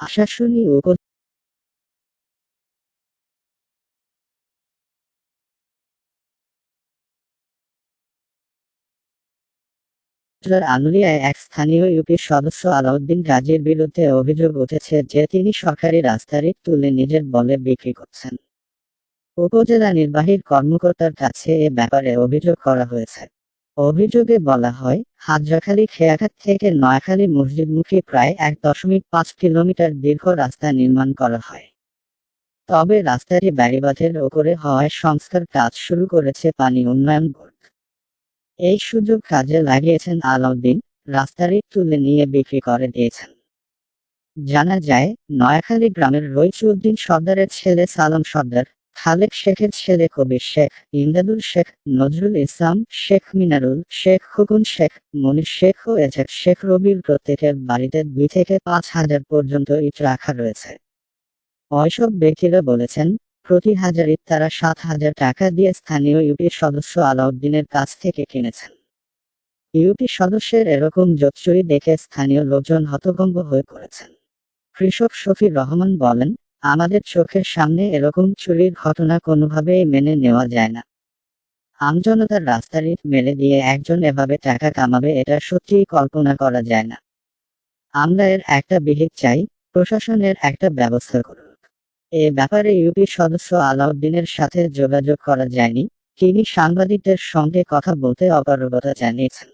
আশাশুনি উপজেলার আনুলিয়ায় এক স্থানীয় ইউপি সদস্য আলাউদ্দিন গাজীর বিরুদ্ধে অভিযোগ উঠেছে যে তিনি সরকারি রাস্তার তুলে নিজের বলে বিক্রি করছেন। উপজেলা নির্বাহীর কর্মকর্তার কাছে এ ব্যাপারে অভিযোগ করা হয়েছে। অভিযোগে বলা হয়, হাজরাখালী খেয়াঘাট থেকে নয়াখালী মসজিদমুখী প্রায় এক দশমিক পাঁচ কিলোমিটার দীর্ঘ রাস্তা নির্মাণ করা হয়। তবে রাস্তাটি ব্যারিবাঁধের ওপরে হওয়ায় সংস্কার কাজ শুরু করেছে পানি উন্নয়ন বোর্ড। এই সুযোগ কাজে লাগিয়েছেন আলাউদ্দিন, রাস্তাটি তুলে নিয়ে বিক্রি করে দিয়েছেন। জানা যায়, নয়াখালী গ্রামের রইচুদ্দিন সর্দারের ছেলে সালাম সর্দার খালেক শেখের ছেলে কবির শেখ, ইমদাদুল শেখ, নজরুল ইসলাম শেখ, মিনারুল শেখ, খুকুন শেখ, মনির শেখ ও এজাক শেখ রবির প্রত্যেকের বাড়িতে দুই থেকে পাঁচ হাজার পর্যন্ত ইট রাখা রয়েছে। ওইসব ব্যক্তিরা বলেছেন, প্রতি হাজার ইট তারা সাত হাজার টাকা দিয়ে স্থানীয় ইউপি সদস্য আলাউদ্দিনের কাছ থেকে কিনেছেন। ইউপি সদস্যের এরকম জোচ্চুরি দেখে স্থানীয় লোকজন হতভম্ব হয়ে পড়েছেন। কৃষক শফির রহমান বলেন আমাদের চোখের সামনে এরকম চুরির ঘটনা কোনোভাবেই মেনে নেওয়া যায় না। আমজনতার রাস্তার মেলে দিয়ে একজন এভাবে টাকা কামাবে, এটা সত্যিই কল্পনা করা যায় না। আমরা এর একটা বিহিত চাই, প্রশাসনের একটা ব্যবস্থা করুন এ ব্যাপারে ইউপি সদস্য আলাউদ্দিনের সাথে যোগাযোগ করা যায়নি, তিনি সাংবাদিকদের সঙ্গে কথা বলতে অপারগতা জানিয়েছেন।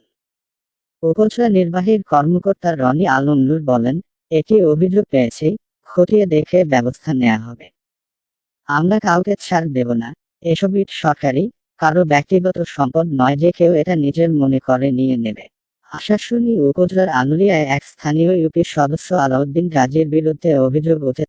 উপজেলা নির্বাহীর কর্মকর্তা রনি আলম নূর বলেন, এটি অভিযোগ পেয়েছি খতিয়ে দেখে ব্যবস্থা নেওয়া হবে। আমরা কাউকে ছাড় দেব না। এসব ইট সরকারি, কারও ব্যক্তিগত সম্পদ নয় যে কেউ এটা নিজের মনে করে নিয়ে নেবে। আশাশুনি উপজেলার আনুলিয়ায় এক স্থানীয় ইউপি সদস্য আলাউদ্দিন গাজীর বিরুদ্ধে অভিযোগ উঠে